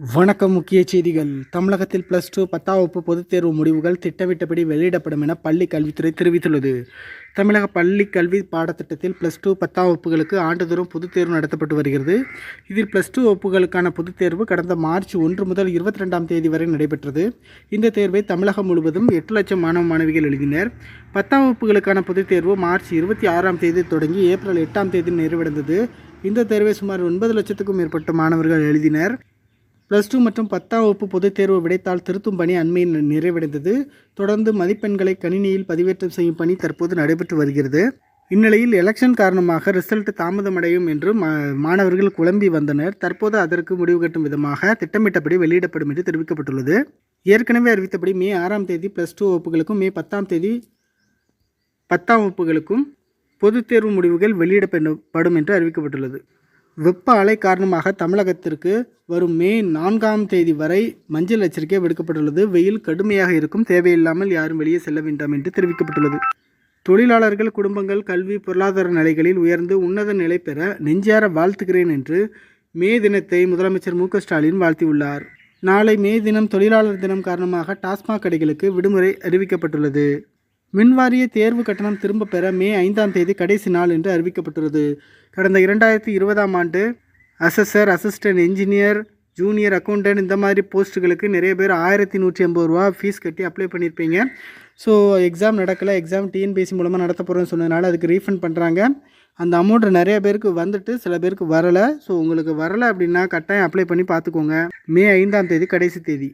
வணக்கம் முக்கிய செய்திகள். தமிழகத்தில் பிளஸ் டூ பத்தாம் வகுப்பு பொதுத் தேர்வு முடிவுகள் திட்டமிட்டபடி வெளியிடப்படும் என பள்ளி கல்வித்துறை தெரிவித்துள்ளது. தமிழக பள்ளி கல்வி பாடத்திட்டத்தில் பிளஸ் டூ பத்தாம் வகுப்புகளுக்கு ஆண்டுதோறும் பொதுத் தேர்வு நடத்தப்பட்டு வருகிறது. இதில் பிளஸ் டூ வகுப்புகளுக்கான பொதுத் தேர்வு கடந்த மார்ச் ஒன்று முதல் இருபத்தி ரெண்டாம் தேதி வரை நடைபெற்றது. இந்த தேர்வை தமிழகம் முழுவதும் எட்டு லட்சம் மாணவ மாணவிகள் எழுதினர். பத்தாம் வகுப்புகளுக்கான பொதுத் தேர்வு மார்ச் இருபத்தி ஆறாம் தேதி தொடங்கி ஏப்ரல் எட்டாம் தேதி நிறைவடைந்தது. இந்த தேர்வை சுமார் ஒன்பது லட்சத்துக்கும் மேற்பட்ட மாணவர்கள் எழுதினர். ப்ளஸ் டூ மற்றும் பத்தாம் வகுப்பு பொதுத் தேர்வு விடைத்தாள் திருத்தும் பணி அண்மையில் நிறைவடைந்தது. தொடர்ந்து மதிப்பெண்களை கணினியில் பதிவேற்றம் செய்யும் பணி தற்போது நடைபெற்று வருகிறது. இந்நிலையில் எலெக்ஷன் காரணமாக ரிசல்ட் தாமதமடையும் என்று மா மாணவர்கள் குழம்பி வந்தனர். தற்போது அதற்கு முடிவு கட்டும் விதமாக திட்டமிட்டபடி வெளியிடப்படும் என்று தெரிவிக்கப்பட்டுள்ளது. ஏற்கனவே அறிவித்தபடி மே ஆறாம் தேதி ப்ளஸ் டூ வகுப்புகளுக்கும் மே பத்தாம் தேதி பத்தாம் வகுப்புகளுக்கும் பொதுத் தேர்வு முடிவுகள் வெளியிடப்படும் என்று அறிவிக்கப்பட்டுள்ளது. வெப்ப அலை காரணமாக தமிழகத்திற்கு வரும் மே நான்காம் தேதி வரை மஞ்சள் எச்சரிக்கை விடுக்கப்பட்டுள்ளது. வெயில் கடுமையாக இருக்கும். தேவையில்லாமல் யாரும் வெளியே செல்ல வேண்டாம் என்று தெரிவிக்கப்பட்டுள்ளது. தொழிலாளர்கள் குடும்பங்கள் கல்வி பொருளாதார நிலைகளில் உயர்ந்து உன்னத நிலை பெற நெஞ்சார வாழ்த்துகிறேன் என்று மே தினத்தை முதலமைச்சர் மு ஸ்டாலின் வாழ்த்தியுள்ளார். நாளை மே தினம் தொழிலாளர் தினம் காரணமாக டாஸ்மாக் கடைகளுக்கு விடுமுறை அறிவிக்கப்பட்டுள்ளது. மின்வாரிய தேர்வு கட்டணம் திரும்ப பெற மே ஐந்தாம் தேதி கடைசி நாள் என்று அறிவிக்கப்பட்டுள்ளது. கடந்த இரண்டாயிரத்தி இருபதாம் ஆண்டு assessor assistant engineer junior accountant இந்த மாதிரி போஸ்ட்டுகளுக்கு நிறைய பேர் ஆயிரத்தி நூற்றி ஐம்பது ரூபா ஃபீஸ் கட்டி அப்ளை பண்ணியிருப்பீங்க. ஸோ எக்ஸாம் நடக்கலை எக்ஸாம் டிஎன்பிஎஸ்சி மூலமாக நடத்த போகிறோன்னு சொன்னதுனால அதுக்கு ரீஃபண்ட் பண்ணுறாங்க அந்த அமௌண்ட் நிறைய பேருக்கு வந்துட்டு சில பேருக்கு வரலை. ஸோ உங்களுக்கு வரலை அப்படின்னா கட்டாயம் அப்ளை பண்ணி பார்த்துக்கோங்க. மே ஐந்தாம் தேதி கடைசி தேதி.